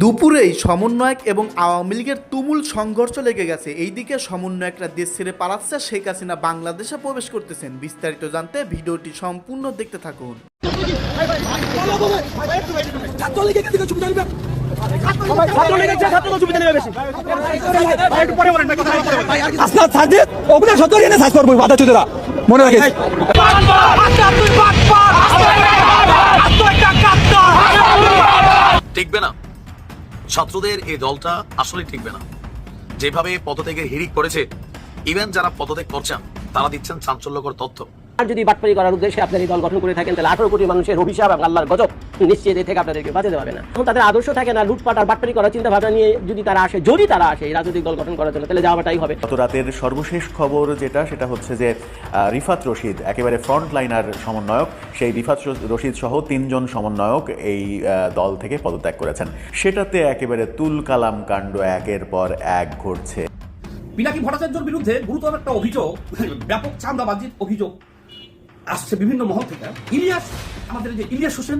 দুপুরেই সমন্বয়ক এবং আওয়ামী লীগের তুমুল সংঘর্ষ লেগে গেছে। এইদিকে সমন্বয়করা দেশ ছেড়ে পালাচ্ছে। শেখ হাসিনা বাংলাদেশে প্রবেশ করতেছেন। বিস্তারিত জানতে ভিডিওটি সম্পূর্ণ দেখতে থাকুন। মনে রাখিস। টিকবে না। ছাত্রদের এই দলটা আসলে টিকবে না। যেভাবে পদত্যাগের হিড়িক করেছে ইভেন যারা পদত্যাগ করছেন, তারা দিচ্ছেন চাঞ্চল্যকর তথ্য। আর যদি বাটপারি করার উদ্দেশ্যে আপনার এই দল গঠন করে থাকেন তাহলে আঠারো কোটি মানুষের অভিশাপ এবং আল্লাহর গজব নিশ্চিত থেকে আপনাদেরকে বাঁচাতে পারবে না। এখন তাদের আদর্শ থাকে না লুটপাট আর বাটপারি করার চিন্তা ভাবনা নিয়ে যদি তারা আসে যদি তারা আসে এই রাজনৈতিক দল গঠন করার জন্য তাহলে যাওয়াটাই হবে। গত রাতের সর্বশেষ খবর যেটা সেটা হচ্ছে যে রিফাত রশিদ একেবারে ফ্রন্ট লাইনার সমন্বয়ক সেই রিফাত রশিদ সহ তিনজন সমন্বয়ক এই আহ, দল থেকে পদত্যাগ করেছেন। সেটাতে একেবারে তুল কালাম কাণ্ড একের পর এক ঘটছে। পিনাকি ভট্টাচার্যের বিরুদ্ধে গুরুতর একটা অভিযোগ ব্যাপক চাঁদাবাজির অভিযোগ। আসছে বিভিন্ন মহল থেকে। ইলিয়াস আমাদের যে ইলিয়াস হোসেন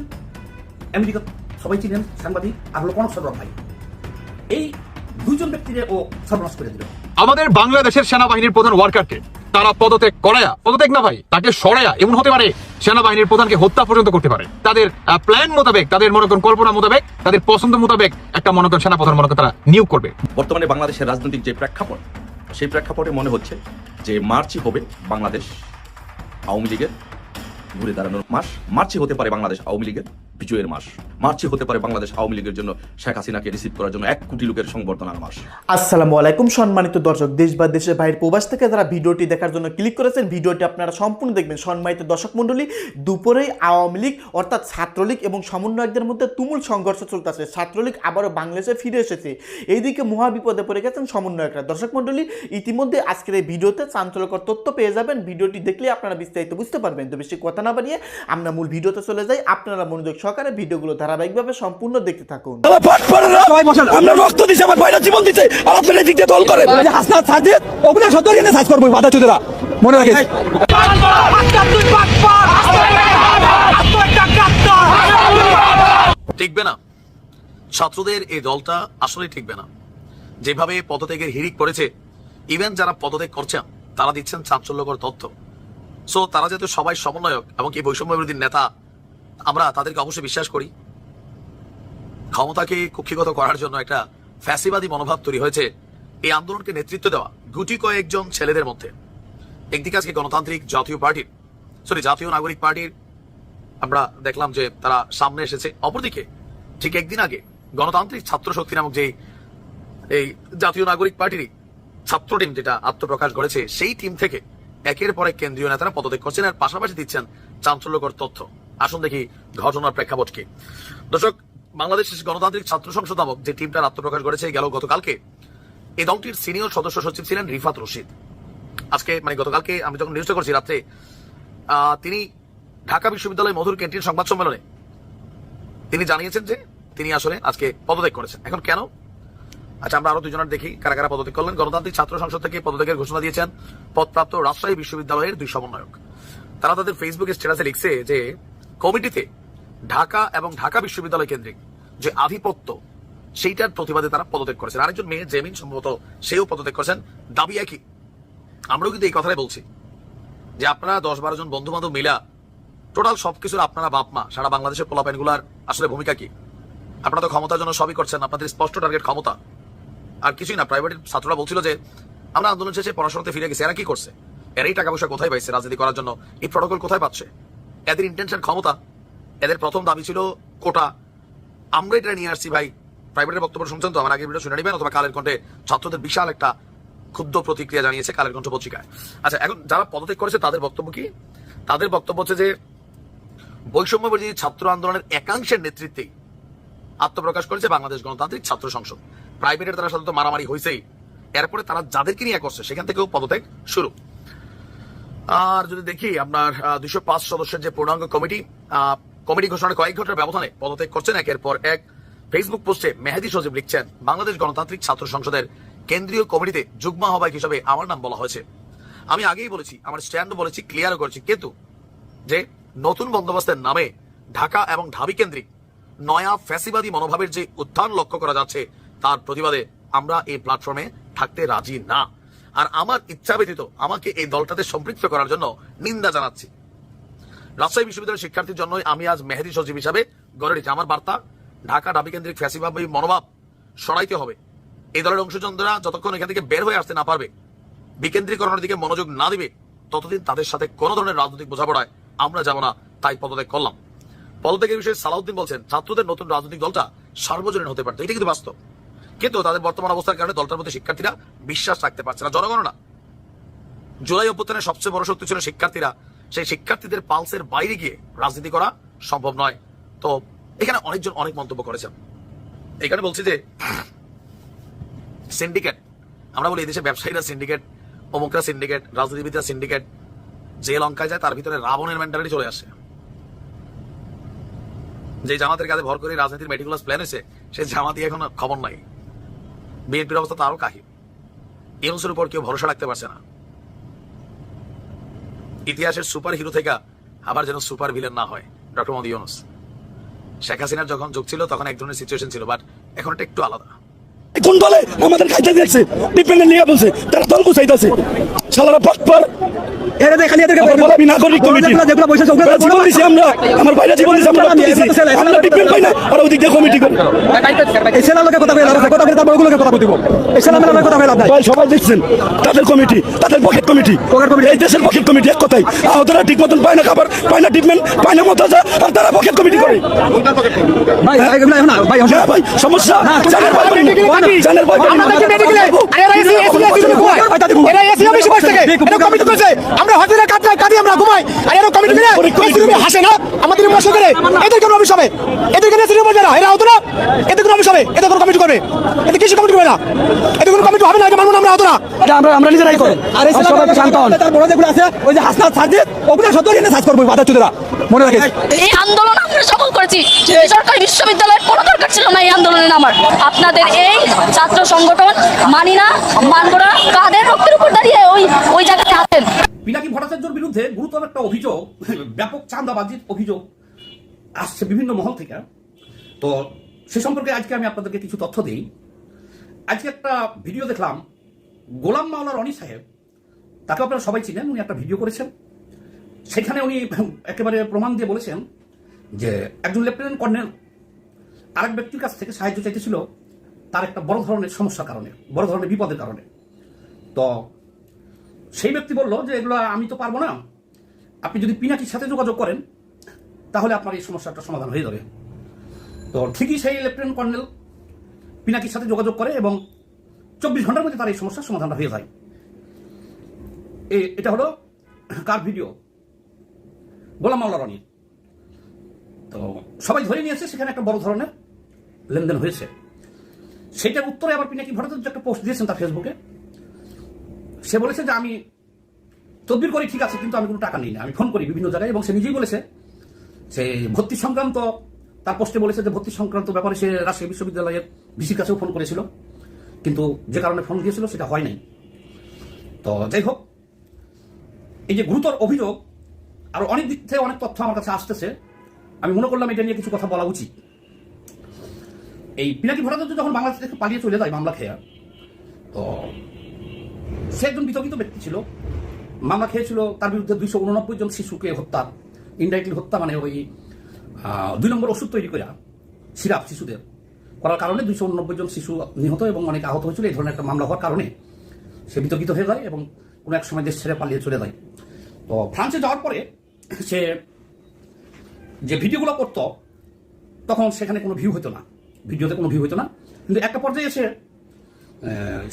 আমেরিকা সবাই চিনেন সাংবাদিক আর হলো কনক সরব ভাই। এই দুইজন ব্যক্তিরে ও সর্বনাশ করে দিল। আমাদের বাংলাদেশের সেনাবাহিনীর প্রধান ওয়ার্কারকে তারা পদত্যাগ করায়া পদত্যাগ না ভাই তাকে সরায়া এমন হতে পারে সেনাবাহিনীর প্রধানকে হত্যা পর্যন্ত করতে পারে। তাদের প্ল্যান মোতাবেক তাদের মনে করেন কল্পনা মোতাবেক তাদের পছন্দ মোতাবেক একটা মনে করেন সেনাপ্রধান মনে করেন তারা নিয়োগ করবে। বর্তমানে বাংলাদেশের রাজনৈতিক যে প্রেক্ষাপট সেই প্রেক্ষাপটে মনে হচ্ছে যে মার্চই হবে বাংলাদেশ আওয়ামী লীগের ঘুরে দাঁড়ানোর মাস মার্চে হতে পারে বাংলাদেশ আওয়ামী লীগের। বিজয়ের মাস। মার্চে হতে পারে বাংলাদেশ আওয়ামী লীগের জন্য শেখ হাসিনাকে রিসিভ করার জন্য এক কোটি লোকের সংবর্ধনার মাস। আসসালামু আলাইকুম, সম্মানিত দর্শক, দেশ বা দেশের বাইরের প্রবাস থেকে যারা ভিডিওটি দেখার জন্য ক্লিক করেছেন, ভিডিওটি আপনারা সম্পূর্ণ দেখবেন। সম্মানিত দর্শক মণ্ডলী, দুপুরেই আওয়ামী লীগ, অর্থাৎ ছাত্রলীগ এবং সমন্বয়কদের মধ্যে তুমুল সংঘর্ষ চলতেছে। ছাত্রলীগ আবারও বাংলাদেশে ফিরে এসেছে। এইদিকে মহা বিপদে পড়ে গেছেন সমন্বয়করা। দর্শক মণ্ডলী, ইতিমধ্যে আজকের এই ভিডিওতে চাঞ্চল্যকর তথ্য পেয়ে যাবেন। ভিডিওটি দেখলে আপনারা বিস্তারিত বুঝতে পারবেন। তো বেশি কথা না বাড়িয়ে আমরা মূল ভিডিওতে চলে যাই। আপনারা মনোযোগ সহকারে ভিডিওগুলো ধারাবাহিকভাবে সম্পূর্ণ দেখতে থাকুন। আমার পাট পড়ে না। সবাই বসেন। আমরা রক্ত দিছে আমার ভাইরা জীবন দিছে। আর আপনারা এদিক দিয়ে দল করেন। এই যে হাসনাদ সাজিদ এনে সাজ করব বাধা চুদেরা। মনে রাখিস? টিকবে না। ছাত্রদের এই দলটা আসলে টিকবে না। যেভাবে পদত্যাগের হিড়িক করেছে ইভেন যারা পদত্যাগ করছেন তারা দিচ্ছেন চাঞ্চল্যকর তথ্য। সো তারা যেহেতু সবাই সমন্বয়ক এবং এই বৈষম্য বিরোধী নেতা আমরা তাদেরকে অবশ্যই বিশ্বাস করি। ক্ষমতাকে কুক্ষিগত করার জন্য একটা ফ্যাসিবাদী মনোভাব তৈরি হয়েছে। এই আন্দোলনকে নেতৃত্ব দেওয়া গুটি কয়েকজন ছেলেদের মধ্যে। একদিকে আজকে গণতান্ত্রিক জাতীয় পার্টির সরি জাতীয় নাগরিক পার্টির আমরা দেখলাম যে তারা সামনে এসেছে। অপরদিকে ঠিক একদিন আগে গণতান্ত্রিক ছাত্র শক্তি নামক যে এই জাতীয় নাগরিক পার্টিরই ছাত্র টিম যেটা আত্মপ্রকাশ করেছে, সেই টিম থেকে একের পর এক কেন্দ্রীয় নেতারা পদত্যাগ করছেন আর পাশাপাশি দিচ্ছেন চাঞ্চল্যকর তথ্য। আসুন দেখি ঘটনার প্রেক্ষাপট কি। দর্শক বাংলাদেশ গণতান্ত্রিক ছাত্র সংসদ নামক যে টিমটার আত্মপ্রকাশ করেছে গেল গতকালকে। এই দলটির সিনিয়র সদস্য সচিব ছিলেন রিফাত রশিদ। আজকে মানে গতকালকে আমি যখন নিউজটা করছি রাত্রে তিনি ঢাকা বিশ্ববিদ্যালয় মধুর ক্যান্টিন সংবাদ সম্মেলনে তিনি জানিয়েছেন যে তিনি আসলে আজকে পদত্যাগ করেছেন। এখন কেন? আচ্ছা আমরা আরও দুজনের দেখি কারা কারা পদত্যাগ করলেন। গণতান্ত্রিক ছাত্র সংসদ থেকে পদত্যাগের ঘোষণা দিয়েছেন পদপ্রাপ্ত রাজশাহী বিশ্ববিদ্যালয়ের দুই সমন্বয়ক। তারা তাদের ফেসবুকে স্ট্যাটাসে লিখছে যে কমিটিতে ঢাকা এবং ঢাকা বিশ্ববিদ্যালয় কেন্দ্রিক যে আধিপত্য, সেইটার প্রতিবাদে তারা পদত্যাগ করেছেন। আরেকজন মেয়ে, জেমিন, সম্ভবত সেও পদত্যাগ করেছেন। দাবি একই। আমরাও কিন্তু এই কথাটাই বলছি যে আপনারা দশ বারো জন বন্ধু বান্ধব মিলা টোটাল সবকিছুর আপনারা বাপ মা সারা বাংলাদেশের পোলাপাইনগুলার আসলে ভূমিকা কি? আপনারা তো ক্ষমতার জন্য সবই করছেন, আপনাদের স্পষ্ট টার্গেট ক্ষমতা। আর কিছুই না প্রাইভেটের ছাত্ররা বলছিল যে আমরা আন্দোলন শেষে পড়াশোনাতে ফিরে গেছি, এরা কি করছে? এরাই টাকা পয়সা কোথায় পাইছে? রাজনীতি করার জন্য এই প্রটোকল কোথায় পাচ্ছে? এদের ইন্টেনশন ক্ষমতা। এদের প্রথম দাবি ছিল কোটা। আমরা এটা নিয়ে আসছি ভাই। প্রাইভেটের বক্তব্য শুনছেন তো? আমার আগে ভিডিও শুনে নেবেন অথবা কালের কণ্ঠে ছাত্রদের বিশাল একটা ক্ষুদ্র প্রতিক্রিয়া জানিয়েছে কালের কণ্ঠ পত্রিকায়। আচ্ছা এখন যারা পদত্যাগ করেছে, তাদের বক্তব্য কি? তাদের বক্তব্য হচ্ছে যে বৈষম্য বিরোধী ছাত্র আন্দোলনের একাংশের নেতৃত্বে আত্মপ্রকাশ করেছে বাংলাদেশ গণতান্ত্রিক ছাত্র সংসদ। প্রাইভেটের তারা সাধারণত মারামারি হয়েছেই এরপরে তারা যাদেরকে নিয়ে করছে, সেখান থেকেও পদত্যাগ শুরু। আর যদি দেখি আপনার দুইশো পাঁচ সদস্যের যে পূর্ণাঙ্গ কমিটি কমিটি ঘোষণার কয়েক ঘণ্টার ব্যবধানে পদত্যাগ করছেন। একের পর এক ফেসবুক পোস্টে মেহেদি সজীব লিখছেন, বাংলাদেশ গণতান্ত্রিক ছাত্র সংসদের কেন্দ্রীয় কমিটিতে যুগ্ম আহ্বায়ক হিসেবে আমার নাম বলা হয়েছে। আমি আগেই বলেছি, আমার স্ট্যান্ডও বলেছি ক্লিয়ারও করেছি। কিন্তু যে নতুন বন্দোবস্তের নামে ঢাকা এবং ঢাবি কেন্দ্রিক নয়া ফ্যাসিবাদী মনোভাবের যে উত্থান লক্ষ্য করা যাচ্ছে, তার প্রতিবাদে আমরা এই প্ল্যাটফর্মে থাকতে রাজি না। আর আমার ইচ্ছা ব্যতীত আমাকে এই দলটাতে সম্পৃক্ত করার জন্য নিন্দা জানাচ্ছি। রাজশাহী বিশ্ববিদ্যালয়ের শিক্ষার্থীর জন্য আমি আজ মেহেদি সচিব হিসাবে গড়ে উঠেছি। আমার বার্তা, ঢাকা ডাবি কেন্দ্রিক ফ্যাসিবাদী মনোভাব সরাইতে হবে। এই দলের অংশচন্দ্ররা যতক্ষণ এখান থেকে বের হয়ে আসতে না পারবে, বিকেন্দ্রীকরণের দিকে মনোযোগ না দিবে, ততদিন তাদের সাথে কোনো ধরনের রাজনৈতিক বোঝাপড়ায় আমরা যাব না, তাই পদত্যাগ করলাম। পদত্যাগের বিষয়ে সালাউদ্দিন বলছেন, ছাত্রদের নতুন রাজনৈতিক দলটা সার্বজনীন হতে পারত। এটা কিন্তু বাস্তব। কিন্তু তাদের বর্তমান অবস্থার কারণে দলটার প্রতি শিক্ষার্থীরা বিশ্বাস রাখতে পারছে না। জনগণ না। জুলাই অভ্যুত্থানের সবচেয়ে বড় শক্তি ছিল শিক্ষার্থীরা। সেই শিক্ষার্থীদের পালসের বাইরে গিয়ে রাজনীতি করা সম্ভব নয়। তো এখানে অনেকজন অনেক মন্তব্য করেছেন। এখানে বলছি যে, সিন্ডিকেট, আমরা বলি এদেশে ব্যবসায়ীরা সিন্ডিকেট, অমুকরা সিন্ডিকেট, রাজনীতিবিদরা সিন্ডিকেট, যে লঙ্কায় যায় তার ভিতরে রাবণের মেন্টালিটি চলে আসে। যে জামাতের কাছে ভর করে রাজনীতির মেটিকুলাস প্ল্যান হয়েছে, সে জামাতি এখন খবর নাই। বিএনপির অবস্থা তো আরও কাহিল। ইউনুসের উপর কেউ ভরসা রাখতে পারছে না। ইতিহাসের সুপার হিরো থেকে আবার যেন সুপার ভিলেন না হয়, ডক্টর মোদী ইউনুস। শেখ হাসিনার যখন যোগ ছিল, তখন এক ধরনের সিচুয়েশন ছিল বাট এখন এটা একটু আলাদা। কোন দলে আমাদের খাইতে দেখছে ডিপেন্ডেন্ট নিয়ে বলছে, তারা দল গুছাইতেছে। শালারা পটপর এরা দেখে এদেরকে আমি নাগরিক কমিটি। যেগুলো- যেগুলো ওগুলো- জীবন দিছি আমরা। আমার ভাইরা জীবন দিছি আমরা আমরা ডিপেন্ড পাই না আর ওদিক দিয়ে কমিটি করে। এই ছেলের লোকের কথা বলে কথা বলে তারপর ওগুলোকে কথা দিব। এই ছেলে মেয়ের কথা বলে লাভ নাই। সবাই দেখছেন তাদের কমিটি তাদের পকেট কমিটি। Pocket committee. এই দেশের পকেট কমিটি এক কথাই আহতরা ঠিক মতন পায় না খাবার পায় না ট্রিটমেন্ট পায় না মতাজা আর তারা পকেট কমিটি করে। ভাই, ভাই, ভাই। হ্যাঁ ভাই সমস্যা? জানের ভয় পাই না। জানের ভয় আমরা হাজিরা কাটরায় কাঁদি আমরা ঘুমাই। আর এরা কমিটি মিলে এসি হাসে না? আমাদের মশা করে এদের কোনো অফিস হবে। এদের কোনো এসি রুমে এরা হতো না? এদের কোনো অফিস হবে। এদের কোনো কমিটি করবে। এদের কিছু কমিটি করবে না? এদের কোনো কমিটি হবে না? এটা মানবো না আমরা হতো না। এটা আমরা আমরা নিজেরাই করি আর এই সবাই শান্ত হন। তার বড় যেগুলো আছে ওই যে হাসনা সাজিদ ওগুলো সত্য এনে সাজ করব বাধা চুদেরা। মনে রাখিস। এই আন্দোলন আমরা সফল করেছি। সরকারি বিশ্ববিদ্যালয়ের কোনো দরকার ছিল না এই আন্দোলনে নামার। আপনাদের এই ছাত্র সংগঠন মানি না মানব না কাদের রক্তের উপর দাঁড়িয়ে ওই ওই জায়গাতে আছেন। পিনাকি ভট্টাচার্যর বিরুদ্ধে গুরুতর একটা অভিযোগ, ব্যাপক চাঁদাবাজির অভিযোগ আসছে বিভিন্ন মহল থেকে। তো সে সম্পর্কে আজকে আমি আপনাদেরকে কিছু তথ্য দিই। আজকে একটা ভিডিও দেখলাম, গোলাম মাওলা রনি সাহেব, তাকে আপনারা সবাই চিনেন, উনি একটা ভিডিও করেছেন। সেখানে উনি একেবারে প্রমাণ দিয়ে বলেছেন যে একজন লেফটেন্যান্ট কর্নেল, আরেক ব্যক্তির কাছ থেকে সাহায্য চাইতেছিল তার একটা বড় ধরনের সমস্যার কারণে, বড় ধরনের বিপদের কারণে। তো সেই ব্যক্তি বলল যে এগুলো আমি তো পারব না। আপনি যদি পিনাকির সাথে যোগাযোগ করেন, তাহলে আপনার এই সমস্যাটা সমাধান হয়ে যাবে। তো ঠিকই সেই লেফটেন্যান্ট কর্নেল পিনাকির সাথে যোগাযোগ করে এবং চব্বিশ ঘণ্টার মধ্যে তার এই সমস্যার সমাধানটা হয়ে যায়। এ- এটা হলো কার ভিডিও? গোলাম মাওলা রনি। তো সবাই ধরে নিয়েছে, সেখানে একটা বড় ধরনের লেনদেন হয়েছে। সেটার উত্তরে আবার পিনাকি ভট্টাচার্য একটা পোস্ট দিয়েছেন তার ফেসবুকে সে বলেছে যে আমি তদবির করি, ঠিক আছে, কিন্তু আমি কোনো টাকা নিই না আমি ফোন করি বিভিন্ন জায়গায় এবং সে নিজেই বলেছে সে ভর্তি সংক্রান্ত, তার পোস্টে বলেছে যে ভর্তি সংক্রান্ত ব্যাপারে সে রাজশাহী বিশ্ববিদ্যালয়ের ভিসির কাছেও ফোন করেছিল, কিন্তু যে কারণে ফোন দিয়েছিল সেটা হয় নাই। তো যাই হোক, এই যে গুরুতর অভিযোগ, আর অনেক দিক থেকে অনেক তথ্য আমার কাছে আসতেছে, আমি মনে করলাম এটা নিয়ে কিছু কথা বলা উচিত। এই পিনাকি ভট্টাচার্য যখন বাংলাদেশ থেকে পালিয়ে চলে যায় মামলা খেয়া, তো সে একজন বিতর্কিত ব্যক্তি ছিল। মামলা খেয়েছিল, তার বিরুদ্ধে দুইশো উননব্বই জন শিশুকে হত্যা ইনডাইরেক্টলি হত্যা মানে ওই দুই নম্বর ওষুধ তৈরি করা, সিরাপ শিশুদের। করার কারণে দুইশো উননব্বই জন শিশু নিহত এবং অনেক আহত হয়েছিল। এই ধরনের একটা মামলা হওয়ার কারণে সে বিতর্কিত হয়ে যায় এবং কোনো এক সময় দেশ ছেড়ে পালিয়ে চলে যায়। তো ফ্রান্সে যাওয়ার পরে সে যে ভিডিওগুলো করতো, তখন সেখানে কোনো ভিউ হতো না। ভিডিওতে কোনো ভিউ হতো না। কিন্তু একটা পর্যায়ে এসে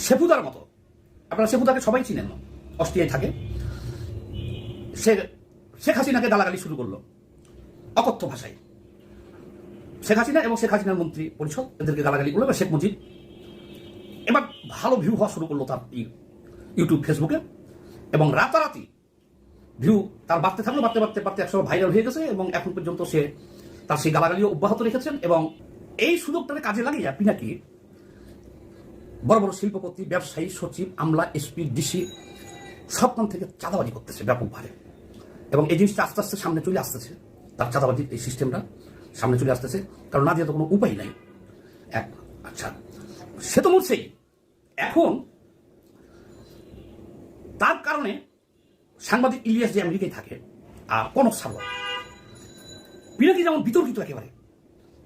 সেফুদার মতো আপনারা শেখুদাকে সবাই চিনেন, অস্ট্রিয়ায় থাকে। সে, শেখ হাসিনাকে গালাগালি শুরু করল, অকথ্য ভাষায়। শেখ হাসিনা এবং শেখ হাসিনার মন্ত্রী পরিষদ এদেরকে গালাগালি করল, এবার শেখ মুজিব। এবার ভালো ভিউ হওয়া শুরু করল তার ইউটিউব ফেসবুকে এবং রাতারাতি ভিউ তার বাড়তে থাকল, বাড়তে বাড়তে বাড়তে একসময় ভাইরাল হয়ে গেছে এবং এখন পর্যন্ত সে তার সেই গালাগালিও অব্যাহত রেখেছেন এবং এই সুযোগটাকে কাজে লাগিয়ে পিনাকি বড় বড় শিল্পপতি, ব্যবসায়ী, সচিব, আমলা, এসপি, ডিসি সবখান থেকে চাঁদাবাজি করতেছে ব্যাপকভাবে এবং এই জিনিসটা আস্তে আস্তে সামনে চলে আসতেছে, তার চাঁদাবাজির এই সিস্টেমটা সামনে চলে আসতেছে, কারণ না দিয়ে তো কোনো উপায় নাই। এক আচ্ছা সে তো মরছেই। এখন তার কারণে সাংবাদিক ইলিয়াস যে আমেরিকায় থাকে, আর কনক সারোয়ার পিনাকি যেমন বিতর্কিত একেবারে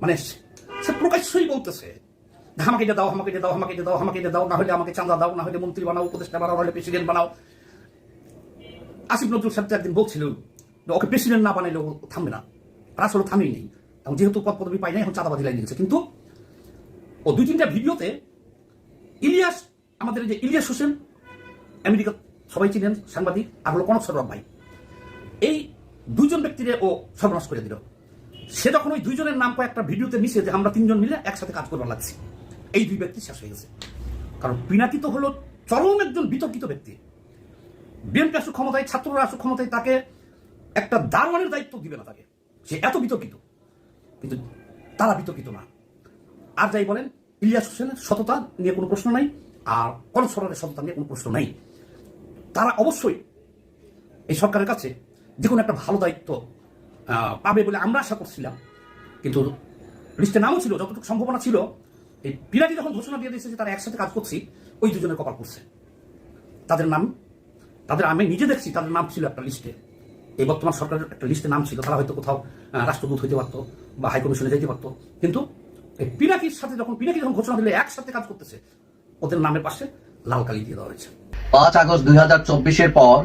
মানে সে- প্রকাশ্যই বলতেছে আমাকে এটা দাও, আমাকে এটা দাও, আমাকে এটা দাও, আমাকে এটা দাও, না হলে আমাকে চাঁদা দাও, না হলে মন্ত্রী বানাও, উপদেষ্টা বানাও হলে প্রেসিডেন্ট বানাও। আসিফ নজরুল সাহেব একদিন বলছিল ওকে প্রেসিডেন্ট না বানাইলে ও থামবে না। আর আসলে থামেই নেই। এবং যেহেতু পদ পদবি পাই নাই, এখন চাঁদাবাজি লাইন দিয়েছে কিন্তু ও দুই তিনটা ভিডিওতে ইলিয়াস, আমাদের যে ইলিয়াস হোসেন, আমেরিকা সবাই চিনেন, সাংবাদিক, আর হলো কনক সরব ভাই। এই দুজন ব্যক্তিরে ও সর্বনাশ করে দিল। সে যখন ওই দুইজনের নাম কয়েকটা ভিডিওতে মিশে যে আমরা তিনজন মিলে একসাথে কাজ করবার লাগছি। এই দুই ব্যক্তি শেষ হয়ে গেছে। কারণ পিনাকি তো হলো চরম একজন বিতর্কিত ব্যক্তি। বিএনপি আসুক ক্ষমতায়, ছাত্ররা আসুক ক্ষমতায়, তাকে একটা দারোয়ানের দায়িত্ব দিবে না তাকে। সে এত বিতর্কিত। কিন্তু তারা বিতর্কিত না। আর যাই বলেন, ইলিয়াস হোসেনের সততা নিয়ে কোনো প্রশ্ন নাই, আর কনক সরকারের সততা নিয়ে কোনো প্রশ্ন নাই। তারা অবশ্যই এই সরকারের কাছে যে কোনো একটা ভালো দায়িত্ব পাবে বলে আমরা আশা করছিলাম। কিন্তু লিস্টে নামও ছিল, যতটুকু সম্ভাবনা ছিল এই পিরাটি যখন ঘোষণা দিয়ে দিয়েছে যে তারা একসাথে কাজ করছি, ওই দুজনের কপাল করছে তাদের নাম, তাদের আমি নিজে দেখছি, তাদের নাম ছিল একটা লিস্টে এই বর্তমান সরকারের একটা লিস্টে নাম ছিল, তারা হয়তো কোথাও রাষ্ট্রদূত হইতে পারতো বা হাইকমিশনে যেতে পারতো। কিন্তু এই পিনাকির সাথে যখন, পিনাকি যখন ঘোষণা দিলে, একসাথে কাজ করতেছে, ওদের নামের পাশে লাল কালি দিয়ে দেওয়া হয়েছে। পাঁচ আগস্ট দুই হাজার চব্বিশের পর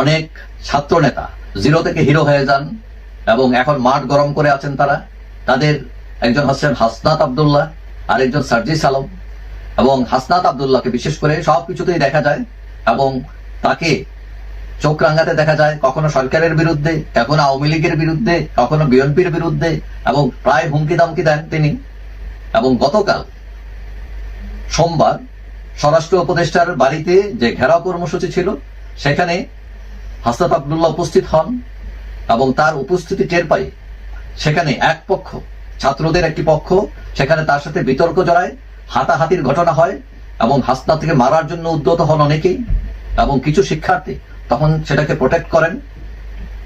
অনেক ছাত্র নেতা জিরো থেকে হিরো হয়ে যান এবং এখন মাঠ গরম করে আছেন তারা। তাদের একজন হচ্ছেন হাসনাত আবদুল্লাহ। আর একজন সার্জিস আলম এবং হাসনাত আবদুল্লাহকে বিশেষ করে সবকিছুতেই দেখা যায় এবং তাকে চোখ রাঙাতে দেখা যায় কখনো সরকারের বিরুদ্ধে, কখনো আওয়ামী লীগের বিরুদ্ধে, কখনো বিএনপির বিরুদ্ধে এবং প্রায় হুমকি দামকি দেন তিনি। এবং গতকাল সোমবার স্বরাষ্ট্র উপদেষ্টার বাড়িতে যে ঘেরাও কর্মসূচি ছিল, সেখানে হাসনাত আবদুল্লাহ উপস্থিত হন এবং তার উপস্থিতি টের পাই সেখানে এক পক্ষ ছাত্রদের একটি পক্ষ, সেখানে তার সাথে বিতর্ক জড়ায়, হাতাহাতির ঘটনা হয়, এবং হাসনাতকে মারার জন্য উদ্যত হন অনেকেই, এবং কিছু শিক্ষার্থী তখন সেটাকে প্রোটেক্ট করেন।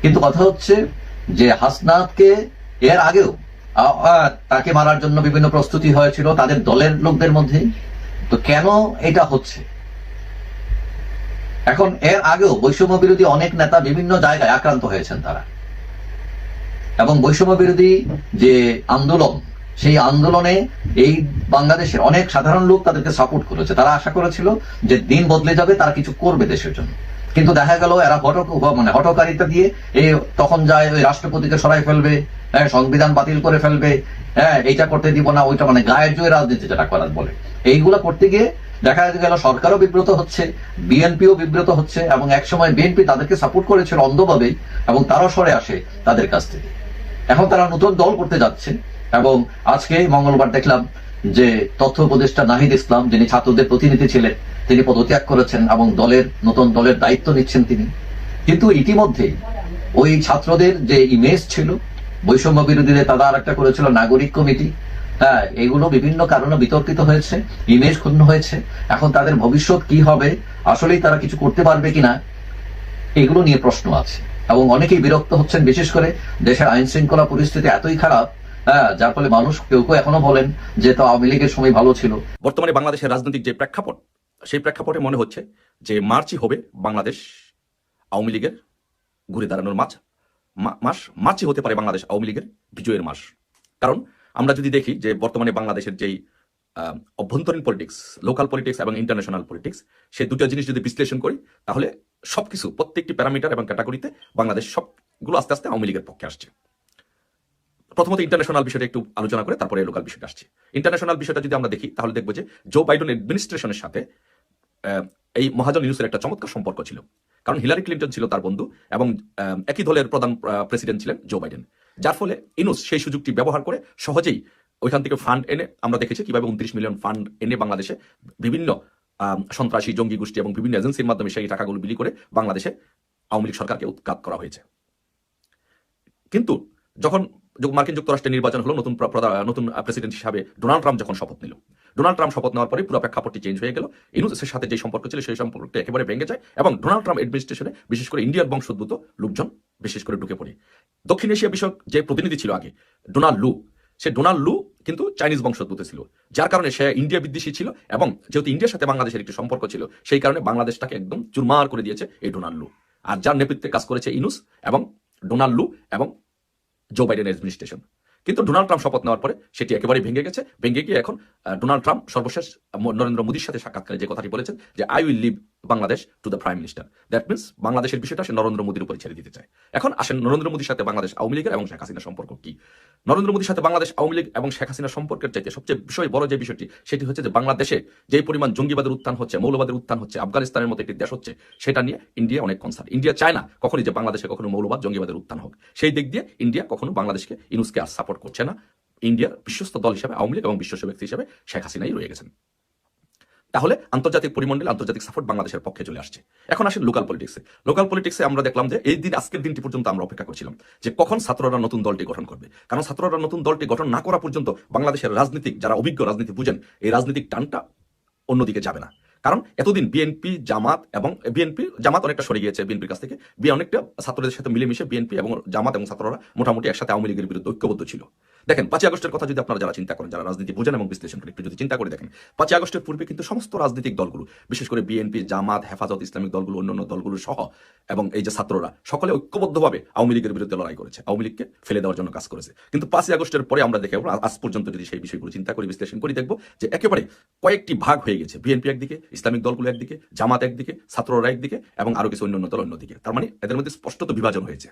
কিন্তু কথা হচ্ছে যে হাসনাতকে এর আগেও তাকে মারার জন্য বিভিন্ন প্রস্তুতি হয়েছিল তাদের দলের লোকদের মধ্যে। তো কেন এটা হচ্ছে? এখন এর আগেও বৈষম্য বিরোধী অনেক নেতা বিভিন্ন জায়গায় আক্রান্ত হয়েছেন তারা। এবং বৈষম্য বিরোধী যে আন্দোলন, সেই আন্দোলনে এই বাংলাদেশের অনেক সাধারণ লোক তাদেরকে সাপোর্ট করেছে। তারা আশা করেছিল যে দিন বদলে যাবে, তারা কিছু করবে দেশের জন্য। কিন্তু দেখা গেল এরা হটক মানে হটকারিতা দিয়ে এই তখন যায় ওই রাষ্ট্রপতিকে সরাই ফেলবে সংবিধান বাতিল করে ফেলবে হ্যাঁ এইটা করতে দিব না, ওইটা মানে গায়ের জোয়ে রাজনীতি যেটা করার বলে। এইগুলা করতে গিয়ে দেখা গেল সরকারও বিব্রত হচ্ছে, বিএনপিও বিব্রত হচ্ছে এবং একসময় বিএনপি তাদেরকে সাপোর্ট করেছিল অন্ধভাবে এবং তারাও সরে আসে তাদের কাছ থেকে। এখন তারা নতুন দল করতে যাচ্ছে এবং আজকে মঙ্গলবার দেখলাম যে তথ্য উপদেষ্টা নাহিদ ইসলাম, যিনি ছাত্রদের প্রতিনিধি ছিলেন, তিনি পদত্যাগ করেছেন এবং দলের, নতুন দলের দায়িত্ব নিচ্ছেন তিনি। কিন্তু ইতিমধ্যে ওই ছাত্রদের যে ইমেজ ছিল, বৈষম্য বিরোধীদের তারা আর একটা করেছিল, নাগরিক কমিটি। হ্যাঁ এগুলো বিভিন্ন কারণে বিতর্কিত হয়েছে ইমেজ ক্ষুণ্ণ হয়েছে। এখন তাদের ভবিষ্যৎ কি হবে, আসলেই তারা কিছু করতে পারবে কিনা, এগুলো নিয়ে প্রশ্ন আছে। এবং অনেকেই বিরক্ত হচ্ছেন, বিশেষ করে দেশের আইন শৃঙ্খলা পরিস্থিতি এতই খারাপ হ্যাঁ যার ফলে মানুষ কেউ কেউ এখনও বলেন যে তো আওয়ামী লীগের সময় ভালো ছিল। বর্তমানে বাংলাদেশের রাজনৈতিক যে প্রেক্ষাপট, সেই প্রেক্ষাপটে মনে হচ্ছে যে মার্চই হবে বাংলাদেশ আওয়ামী লীগের ঘুরে দাঁড়ানোর মাছ মাস, মার্চই হতে পারে বাংলাদেশ আওয়ামী লীগের বিজয়ের মাস। কারণ আমরা যদি দেখি যে বর্তমানে বাংলাদেশের যেই অভ্যন্তরীণ পলিটিক্স লোকাল পলিটিক্স এবং ইন্টারন্যাশনাল পলিটিক্স সেই দুটো জিনিস যদি বিশ্লেষণ করি, তাহলে সবকিছু, প্রত্যেকটি প্যারামিটার এবং ক্যাটাগরিতে বাংলাদেশ সবগুলো আস্তে আস্তে আওয়ামী লীগের পক্ষে আসছে। প্রথমত ইন্টারন্যাশনাল বিষয়টা একটু আলোচনা করে, তারপরে লোকাল বিষয়টা আসছে। ইন্টারন্যাশনাল বিষয়টা যদি আমরা দেখি, তাহলে দেখব যে জো বাইডেন অ্যাডমিনিস্ট্রেশনের সাথে এই মহাজন ইউনুসের একটা চমৎকার সম্পর্ক ছিল। কারণ হিলারি ক্লিন্টন ছিল তার বন্ধু এবং একই দলের প্রধান প্রেসিডেন্ট ছিলেন জো বাইডেন যার ফলে ইনুস সেই সুযোগটি ব্যবহার করে সহজেই ওইখান থেকে ফান্ড এনে আমরা দেখেছি কীভাবে উনত্রিশ মিলিয়ন ফান্ড এনে বাংলাদেশে বিভিন্ন সন্ত্রাসী, জঙ্গি গোষ্ঠী এবং বিভিন্ন এজেন্সির মাধ্যমে সেই টাকাগুলো বিলি করে বাংলাদেশে আওয়ামী লীগ সরকারকে উৎখাত করা হয়েছে। কিন্তু যখন মার্কিন যুক্তরাষ্ট্রের নির্বাচন হলো, নতুন নতুন প্রেসিডেন্ট হিসাবে ডোনাল্ড ট্রাম্প যখন শপথ নিল, ডোনাল্ড ট্রাম্প শপথ নেওয়ার পরে পুরো প্রেক্ষাপটটি চেঞ্জ হয়ে গেল। ইনুসের সাথে যে সম্পর্ক ছিল, সেই সম্পর্কটা একেবারে ভেঙে যায় এবং ডোনাল্ড ট্রাম্প অ্যাডমিনিস্ট্রেশনে বিশেষ করে ইন্ডিয়ার বংশোদ্ভূত লোকজন বিশেষ করে ঢুকে পড়ে। দক্ষিণ এশিয়া বিষয়ক যে প্রতিনিধি ছিল আগে, ডোনাল্ড লু সে ডোনাল্ড লু কিন্তু চাইনিজ বংশোদ্ভূত ছিল, যার কারণে সে ইন্ডিয়া বিদ্বেষী ছিল এবং যেহেতু ইন্ডিয়ার সাথে বাংলাদেশের একটি সম্পর্ক ছিল, সেই কারণে বাংলাদেশটাকে একদম চুরমার করে দিয়েছে এই ডোনাল্ড লু। আর যার নেতৃত্বে কাজ করেছে ইনুস এবং ডোনাল্ড লু এবং জো বাইডেন অ্যাডমিনিস্ট্রেশন। কিন্তু ডোনাল্ড ট্রাম্প শপথ নেওয়ার পরে সেটি একেবারেই ভেঙে গেছে। ভেঙে গিয়ে এখন ডোনাল্ড ট্রাম্প সর্বশেষ নরেন্দ্র মোদীর সাথে সাক্ষাৎকারে যে কথাটি বলেছেন যে I will leave Bangladesh to the prime minister that means বাংলাদেশের বিষয়টা সে নরেন্দ্র মোদীর উপরে ছেড়ে দিতে চায়। এখন আসেন নরেন্দ্র মোদীর সাথে বাংলাদেশ আওয়ামী লীগের এবং শেখ হাসিনার সম্পর্ক কি? নরেন্দ্র মোদীর সাথে বাংলাদেশ আওয়ামী লীগ এবং শেখ হাসিনার সম্পর্কের চাইতে সবচেয়ে বিষয় বড় যে বিষয়টি, সেটি হচ্ছে যে, বাংলাদেশে যে পরিমাণ জঙ্গিবাদের উত্থান হচ্ছে, মৌলবাদের উত্থান হচ্ছে, আফগানিস্তানের মতো একটি দেশ হচ্ছে, সেটা নিয়ে ইন্ডিয়া অনেক কনসার্ন ইন্ডিয়া চায় না কখনই যে, বাংলাদেশে কখনো মৌলবাদ, জঙ্গিবাদের উত্থান হোক। সেই দিক দিয়ে ইন্ডিয়া কখনো বাংলাদেশকে ইনুসকে আর সাপোর্ট করছে না। ইন্ডিয়ার বিশ্বস্ত দল হিসাবে, আওয়ামী লীগ এবং বিশ্বস্ত ব্যক্তি হিসাবে শেখ হাসিনাই রয়ে গেছেন। তাহলে আন্তর্জাতিক পরিমণ্ডলে আন্তর্জাতিক সাপোর্ট বাংলাদেশের পক্ষে চলে আসছে। এখন আসেন লোকাল পলিটিক্সে লোকাল পলিটিক্সে আমরা দেখলাম যে এই দিন, আজকের দিনটি পর্যন্ত আমরা অপেক্ষা করছিলাম যে কখন ছাত্ররা নতুন দলটি গঠন করবে। কারণ ছাত্ররা নতুন দলটি গঠন না করা পর্যন্ত বাংলাদেশের রাজনীতিক, যারা অভিজ্ঞ রাজনীতি বুঝেন, এই রাজনীতিক টানটা অন্যদিকে যাবে না। কারণ এতদিন বিএনপি জামাত এবং বিএনপি জামাত অনেকটা সরে গিয়েছে বিএনপির কাছ থেকে। বিএ অনেকটা ছাত্রদের সাথে মিলেমিশে বিএনপি এবং জামাত এবং ছাত্ররা মোটামুটি একসাথে আওয়ামী লীগের বিরুদ্ধে ঐক্যবদ্ধ ছিল। দেখেন, পাঁচই আগস্টের কথা যদি আপনারা যারা চিন্তা করেন, যারা রাজনীতি বোঝেন এবং বিশ্লেষণ করেন একটু যদি চিন্তা করে দেখেন, পাঁচই আগস্টের পূর্বে কিন্তু সমস্ত রাজনৈতিক দলগুলো, বিশেষ করে বিএনপি, জামাত, হেফাজত, ইসলামিক দলগুলো, অন্যান্য দলগুলো সহ, এবং এই যে ছাত্ররা, সকলে ঐক্যবদ্ধভাবে আওয়ামী লীগের বিরুদ্ধে লড়াই করেছে, আওয়ামী লীগকে ফেলে দেওয়ার জন্য কাজ করেছে। কিন্তু পাঁচই আগস্টের পরে আমরা দেখে আজ পর্যন্ত যদি সেই বিষয়গুলো চিন্তা করি, বিশ্লেষণ করি, দেখব যে একেবারে কয়েকটি ভাগ হয়ে গেছে, বিএনপি একদিকে, ইসলামিক দলগুলো একদিকে, জামাত একদিকে, ছাত্ররা একদিকে, এবং আরও কিছু অন্যান্য দল অন্যদিকে। তার মানে এদের মধ্যে স্পষ্টত বিভাজন হয়েছে।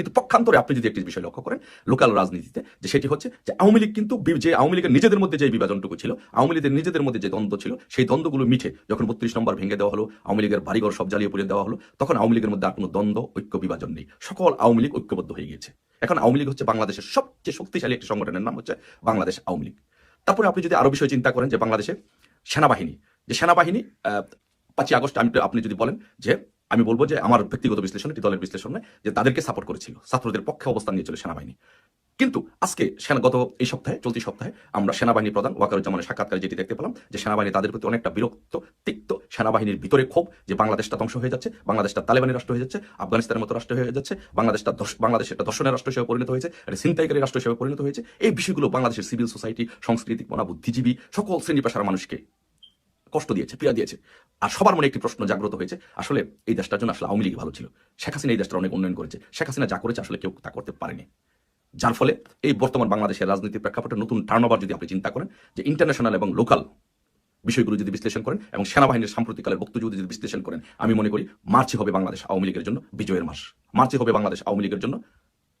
কিন্তু পক্ষান্তরে আপনি যদি একটি বিষয় লক্ষ্য করেন, লোকাল রাজনীতিতে, যে সেটি হচ্ছে যে আওয়ামী লীগ কিন্তু যে আওয়ামী লীগের নিজেদের মধ্যে যে বিভাজনটুকু ছিল, আওয়ামী লীগের নিজেদের মধ্যে যে দ্বন্দ্ব ছিল, সেই দ্বন্দ্বগুলো মিঠে যখন বত্রিশ নম্বর ভেঙে দেওয়া হলো, আওয়ামী লীগের বাড়িঘর সব জ্বালিয়ে পুড়িয়ে দেওয়া হলো, তখন আওয়ামী লীগের মধ্যে আর কোনো দ্বন্দ্ব, ঐক্য, বিভাজন নেই। সকল আওয়ামী লীগ ঐক্যবদ্ধ হয়ে গিয়েছে। এখন আওয়ামী লীগ হচ্ছে বাংলাদেশের সবচেয়ে শক্তিশালী একটি সংগঠনের নাম হচ্ছে বাংলাদেশ আওয়ামী লীগ। তারপরে আপনি যদি আরও বিষয় চিন্তা করেন যে বাংলাদেশে সেনাবাহিনী, যে সেনাবাহিনী পাঁচই আগস্ট আমি আপনি যদি বলেন যে আমি বলব যে আমার ব্যক্তিগত বিশ্লেষণ এটি দলের বিশ্লেষণ যে তাদেরকে সাপোর্ট করেছিল, ছাত্রদের পক্ষে অবস্থান নিয়েছিল সেনাবাহিনী। কিন্তু আজকে সেনা গত এই সপ্তাহে, চলতি সপ্তাহে আমরা সেনাবাহিনী প্রধান ওয়াকারুজ্জামানের সাক্ষাৎকারে যেটি দেখতে পেলাম, যে সেনাবাহিনী তাদের প্রতি অনেকটা বিরক্ত, তিক্ত, সেনাবাহিনীর ভিতরে ক্ষোভ, যে বাংলাদেশটা ধ্বংস হয়ে যাচ্ছে, বাংলাদেশটা তালেবানি রাষ্ট্র হয়ে যাচ্ছে, আফগানিস্তানের মতো রাষ্ট্র হয়ে যাচ্ছে, বাংলাদেশটা বাংলাদেশ একটা দর্শনের রাষ্ট্র হিসেবে পরিণত হয়েছে, একটা ছিনতাইকারী রাষ্ট্র হিসেবে পরিণত হয়েছে, এই বিষয়গুলো বাংলাদেশের সিভিল সোসাইটি, সাংস্কৃতিক মনা বুদ্ধিজীবী সকল শ্রেণি পেশার মানুষকে কষ্ট দিয়েছে, পীড়া দিয়েছে। আর সবার মনে একটি প্রশ্ন জাগ্রত হয়েছে, আসলে এই দেশটার জন্য আসলে আওয়ামী লীগ ভালো ছিল। শেখ হাসিনা এই দেশটার অনেক উন্নয়ন করেছে। শেখ হাসিনা যা করেছে আসলে কেউ তা করতে পারেনি। যার ফলে এই বর্তমান বাংলাদেশের রাজনীতির প্রেক্ষাপটে নতুন টার্ন যদি আপনি চিন্তা করেন, যে ইন্টারন্যাশনাল এবং লোকাল বিষয়গুলো যদি বিশ্লেষণ করেন এবং সেনাবাহিনীর সাম্প্রতিককালের বক্তব্য যদি বিশ্লেষণ করেন, আমি মনে করি মার্চই হবে বাংলাদেশ আওয়ামী লীগের জন্য বিজয়ের মাস। মার্চই হবে বাংলাদেশ আওয়ামী লীগের জন্য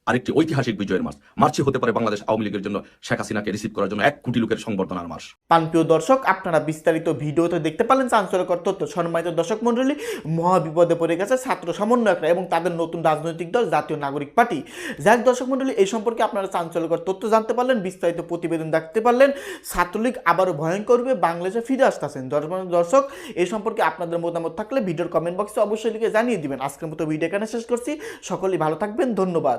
আরেকটি ঐতিহাসিক বিজয়ের মাস। মার্চই হতে পারে বাংলাদেশ আওয়ামী লীগের জন্য শেখ হাসিনাকে রিসিভ করার জন্য এক কোটি লোকের সংবর্ধনার মাস। পানপ্রিয় দর্শক, আপনারা বিস্তারিত ভিডিওতে দেখতে পারলেন চাঞ্চল্যকর তথ্য। সম্মানিত দর্শক মন্ডলী মহা বিপদে পড়ে গেছে ছাত্র সমন্বয়করা এবং তাদের নতুন রাজনৈতিক দল, জাতীয় নাগরিক পার্টি। যাক দর্শক মন্ডলী এই সম্পর্কে আপনারা চাঞ্চল্যকর তথ্য জানতে পারলেন, বিস্তারিত প্রতিবেদন দেখতে পারলেন। ছাত্রলীগ আবারও ভয়ঙ্কর রূপে বাংলাদেশে ফিরে আসতেছেন। দর্শক এই সম্পর্কে আপনাদের মতামত থাকলে ভিডিওর কমেন্ট বক্সে অবশ্যই লিখে জানিয়ে দিবেন। আজকের মতো ভিডিও এখানে শেষ করছি। সকলেই ভালো থাকবেন। ধন্যবাদ।